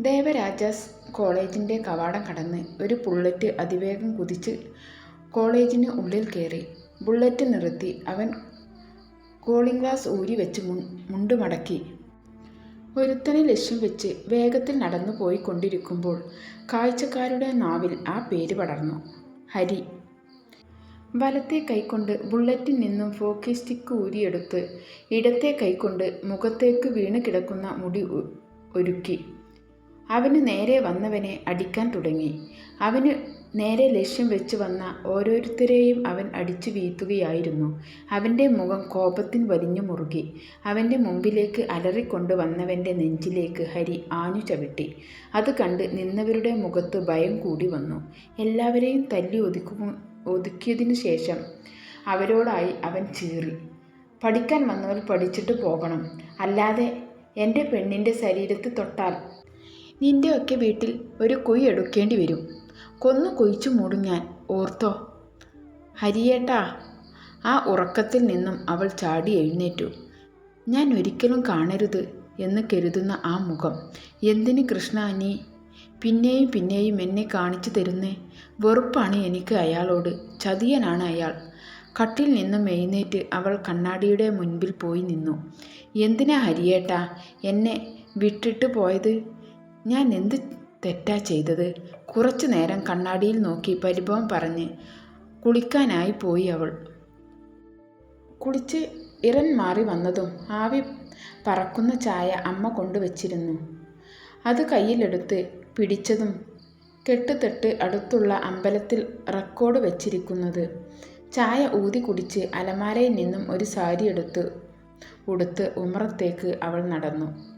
ദേവരാജാസ് കോളേജിന്റെ കവാടം കടന്ന് ഒരു ബുള്ളറ്റ് അതിവേഗം കുതിച്ച് കോളേജിന് ഉള്ളിൽ കയറി. ബുള്ളറ്റ് നിർത്തി. അവൻ കൂളിംഗ് ഗ്ലാസ് ഊരി വെച്ച് മുണ്ട് മടക്കി. ഒരുത്തനെ ലക്ഷ്യം വെച്ച് വേഗത്തിൽ നടന്നു പോയിക്കൊണ്ടിരിക്കുമ്പോൾ കാഴ്ചക്കാരുടെ നാവിൽ ആ പേര് പടർന്നു. ഹരി. വലത്തെ കൈക്കൊണ്ട് ബുള്ളറ്റിൽ നിന്നും ഫോക്കി സ്റ്റിക്ക് ഊരിയെടുത്ത് ഇടത്തെ കൈകൊണ്ട് മുഖത്തേക്ക് വീണ് കിടക്കുന്ന മുടി ഒരുക്കി അവന് നേരെ വന്നവനെ അടിക്കാൻ തുടങ്ങി. അവന് നേരെ ലക്ഷ്യം വെച്ച് വന്ന ഓരോരുത്തരെയും അവൻ അടിച്ചു വീഴ്ത്തുകയായിരുന്നു. അവന്റെ മുഖം കോപത്തിൽ വലിഞ്ഞു മുറുകി. അവന്റെ മുമ്പിലേക്ക് അലറിക്കൊണ്ട് വന്നവന്റെ നെഞ്ചിലേക്ക് ഹരി ആഞ്ഞു ചവിട്ടി. അത് കണ്ട് നിന്നവരുടെ മുഖത്ത് ഭയം കൂടി വന്നു. എല്ലാവരെയും തല്ലി ഒതുക്കു ഒതുക്കിയതിനു ശേഷം അവരോടായി അവൻ ചീറി. "പഠിക്കാൻ വന്നവർ പഠിച്ചിട്ട് പോകണം. അല്ലാതെ എന്റെ പെണ്ണിന്റെ ശരീരത്ത് തൊട്ടാൽ നിന്റെ ഒക്കെ വീട്ടിൽ ഒരു കുഴി എടുക്കേണ്ടി വരും. കൊന്നു കുഴിച്ചു മൂടും ഞാൻ. ഓർത്തോ. " "ഹരിയേട്ടാ. " ആ ഉറക്കത്തിൽ നിന്നും അവൾ ചാടി എഴുന്നേറ്റു. "ഞാൻ ഒരിക്കലും കാണരുത് എന്ന് കരുതുന്ന ആ മുഖം. എന്തിന് കൃഷ്ണ നീ പിന്നെയും പിന്നെയും എന്നെ കാണിച്ചു തരുന്നേ. വെറുപ്പാണ് എനിക്ക് അയാളോട്. ചതിയനാണ് അയാൾ. " കട്ടിൽ നിന്നും എഴുന്നേറ്റ് അവൾ കണ്ണാടിയുടെ മുൻപിൽ പോയി നിന്നു. "എന്തിനാ ഹരിയേട്ടാ എന്നെ വിട്ടിട്ട് പോയത്. ഞാൻ എന്ത് തെറ്റാ ചെയ്തത്. " കുറച്ചു നേരം കണ്ണാടിയിൽ നോക്കി പരിഭവം പറഞ്ഞ് കുളിക്കാനായി പോയി അവൾ. കുളിച്ച് ഇറൻ മാറി വന്നതും ആവി പറക്കുന്ന ചായ അമ്മ കൊണ്ടുവച്ചിരുന്നു അത് കയ്യിലെടുത്ത് പിടിച്ചതും കെട്ടുതെട്ട് അടുത്തുള്ള അമ്പലത്തിൽ റെക്കോർഡ് വെച്ചിരിക്കുന്നത്. ചായ ഊതി കുടിച്ച് അലമാരയിൽ നിന്നും ഒരു സാരി എടുത്ത് ഉടുത്ത് ഉമ്രത്തേക്ക് അവൾ നടന്നു.